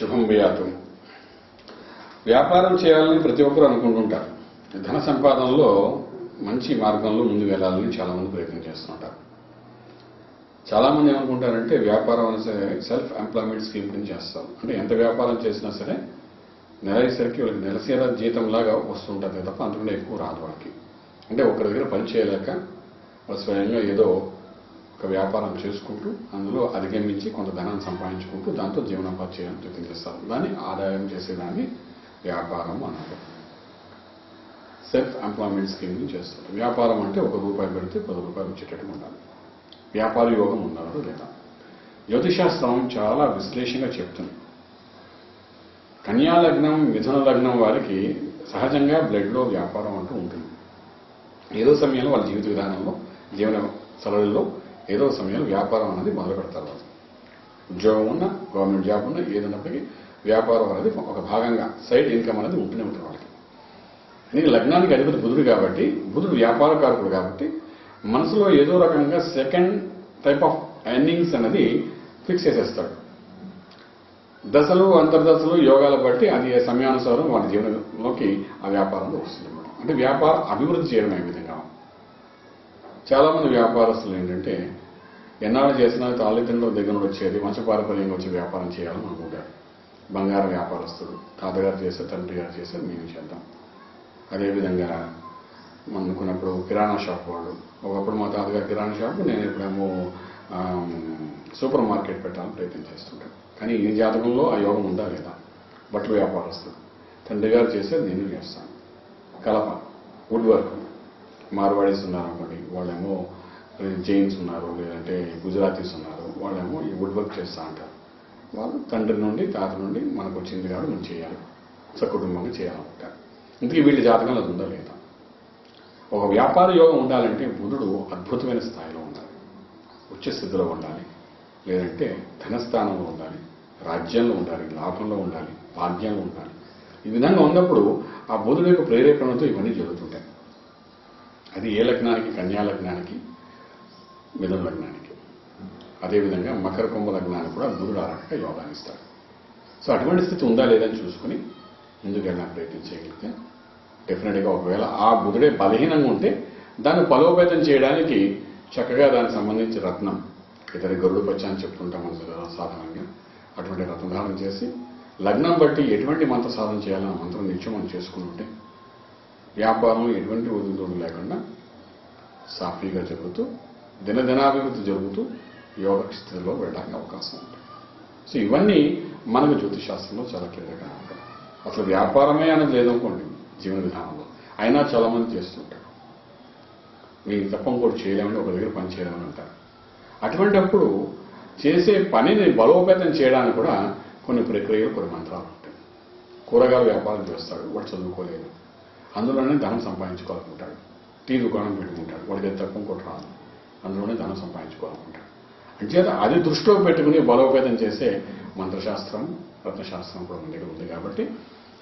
శుభం వ్యాతు వ్యాపారం చేయాలని ప్రతి ఒక్కరు అనుకుంటుంటారు. ధన సంపాదనలో మంచి మార్గంలో ముందు వెళ్ళాలని చాలామంది ప్రయత్నం చేస్తుంటారు. చాలామంది ఏమనుకుంటారంటే వ్యాపారం అనే సెల్ఫ్ ఎంప్లాయ్మెంట్ స్కీమ్ కింద చేస్తారు అంటే ఎంత వ్యాపారం చేసినా సరే నెలసరికి వాళ్ళకి నెలసీర జీతంలాగా వస్తుంటుంది తప్ప అంతకంటే ఎక్కువ రాదు వాళ్ళకి. అంటే ఒకరి దగ్గర పని చేయలేక వాళ్ళు స్వయంగా ఏదో ఒక వ్యాపారం చేసుకుంటూ అందులో అధిగమించి కొంత ధనాన్ని సంపాదించుకుంటూ దాంతో జీవనోపాధి చేయడం ప్రయత్నం చేస్తారు దాన్ని ఆదాయం చేసేదాన్ని వ్యాపారం అన్నారు. సెల్ఫ్ ఎంప్లాయ్మెంట్ స్కీమ్ని చేస్తారు. వ్యాపారం అంటే ఒక రూపాయి పెడితే పది రూపాయలు వచ్చేటట్టు ఉండాలి. వ్యాపార యోగం ఉన్నారు లేదా? జ్యోతిషాస్త్రం చాలా విశ్లేషంగా చెప్తుంది. కన్యా లగ్నం మిథున లగ్నం వారికి సహజంగా బ్లడ్లో వ్యాపారం అంటూ ఉంటుంది. ఏదో సమయంలో వాళ్ళ జీవిత విధానంలో జీవన సరళిలో ఏదో సమయంలో వ్యాపారం అనేది మొదలు పెడతారు వాళ్ళు. ఉద్యోగం ఉన్న గవర్నమెంట్ జాబ్ ఉన్న ఏదన్నప్పటికీ వ్యాపారం అనేది ఒక భాగంగా సైడ్ ఇన్కమ్ అనేది ఉంటూనే ఉంటుంది వాళ్ళకి. నీకు లగ్నానికి అధిపతి బుధుడు కాబట్టి బుధుడు వ్యాపారకారకుడు కాబట్టి మనసులో ఏదో రకంగా సెకండ్ టైప్ ఆఫ్ ఎర్నింగ్స్ అనేది ఫిక్స్ చేసేస్తాడు. దశలు అంతర్దశలు యోగాల బట్టి అది సమయానుసారం వాళ్ళ జీవనంలోకి ఆ వ్యాపారంలో వస్తుంది అంటే వ్యాపార అభివృద్ధి చేయడం ఏ విధంగా? చాలా మంది వ్యాపారస్తులు ఏంటంటే ఎన్నాళ్ళు చేసినా తల్లిదండ్రుల దగ్గర నుండి వచ్చేది వంశపారపర్యంగా వచ్చి వ్యాపారం చేయాలని అనుకుంటారు. బంగారం వ్యాపారస్తుడు తాతగారు చేస్తే తండ్రి గారు చేస్తే మేము చేద్దాం అదేవిధంగా అనుకున్నప్పుడు కిరాణా షాప్ వాళ్ళు ఒకప్పుడు మా తాతగారు కిరాణా షాప్ నేను ఇప్పుడేమో సూపర్ మార్కెట్ పెట్టాలని ప్రయత్నం చేస్తుంటాను కానీ ఈ జాతకంలో ఆ యోగం ఉందా లేదా? బట్టల వ్యాపారస్తుడు తండ్రి గారు చేసేది నేను చేస్తాను. కలప వుడ్ వర్క్. మార్వాడీస్ ఉన్నారు అనుకోండి వాళ్ళేమో జైన్స్ ఉన్నారు లేదంటే గుజరాతీస్ ఉన్నారు వాళ్ళేమో ఈ వుడ్ వర్క్ చేస్తూ ఉంటారు వాళ్ళు తండ్రి నుండి తాత నుండి మనకు వచ్చింది కాబట్టి మనం చేయాలి. సకుటుంబంగా చేయాలనుకుంటారు ఇందుకే వీళ్ళ జాతకంలో అది ఉందా లేదా? ఒక వ్యాపార యోగం ఉండాలంటే బుధుడు అద్భుతమైన స్థాయిలో ఉండాలి. ఉచ్చ స్థితిలో ఉండాలి. లేదంటే ధనస్థానంలో ఉండాలి. రాజ్యంలో ఉండాలి. లాభంలో ఉండాలి. భాగ్యంలో ఉండాలి. ఈ విధంగా ఉన్నప్పుడు ఆ బుధుడు యొక్క ప్రేరేపణతో ఇవన్నీ జరుగుతుంటాయి. అది ఏ లగ్నానికి? కన్యా లగ్నానికి మిథున లగ్నానికి. అదేవిధంగా మకర కుంభ లగ్నానికి కూడా గురుడు ఆ రకంగా యోగాన్ని ఇస్తాడు. సో అటువంటి స్థితి ఉందా లేదని చూసుకుని ముందుకు వెళ్ళడానికి ప్రయత్నం చేయగలిగితే డెఫినెట్గా ఒకవేళ ఆ బుధుడే బలహీనంగా ఉంటే దాన్ని బలోపేతం చేయడానికి చక్కగా దానికి సంబంధించి రత్నం ఇతర గరుడు పచ్చ అని చెప్తుంటాం మన సాధారణంగా. అటువంటి రత్నధారణ చేసి లగ్నం బట్టి ఎటువంటి మంత్ర సాధన చేయాలన్న మంత్రం నిత్యం మనం చేసుకుని ఉంటే వ్యాపారం ఎటువంటి ఒదుగుదోడు లేకుండా సాఫీగా జరుగుతూ దినదినాభివృద్ధి జరుగుతూ యోగ స్థితిలో వెళ్ళడానికి అవకాశం ఉంటుంది. సో ఇవన్నీ మనకు జ్యోతిశాస్త్రంలో చాలా క్లియర్గా ఉంటాయి అసలు వ్యాపారమే అనేది లేదనుకోండి జీవన విధానంలో. అయినా చాలా మంది చేస్తుంటారు. మీకు తప్ప ఇంకోటి చేయలేమని ఒక దగ్గర పని చేయలేమని అంటారు. అటువంటప్పుడు చేసే పనిని బలోపేతం చేయడానికి కూడా కొన్ని ప్రక్రియలు కొన్ని మంత్రాలు ఉంటాయి. కూరగాయల వ్యాపారం చేస్తాడు వాడు చదువుకోలేదు అందులోనే ధనం సంపాదించుకోవాలనుకుంటాడు. టీ దుకాణం పెట్టుకుంటాడు. వాడికి అది తప్ప రాదు. అందులోనే ధనం సంపాదించుకోవాలనుకుంటాడు. అంచేత అది దృష్టిలో పెట్టుకుని బలోపేతం చేసే మంత్రశాస్త్రం రత్నశాస్త్రం కూడా మన దగ్గర ఉంది కాబట్టి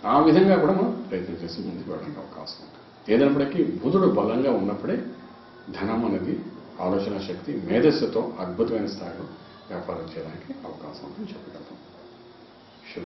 ఆ విధంగా కూడా మనం ప్రయత్నం చేసి ముందుకు వెళ్ళడానికి అవకాశం ఉంది. ఏదైనప్పటికీ బుధుడు బలంగా ఉన్నప్పుడే ధనం అనేది ఆలోచన శక్తి మేధస్సుతో అద్భుతమైన స్థాయిలో వ్యాపారం చేయడానికి అవకాశం ఉందని చెప్పగలుగుతాం.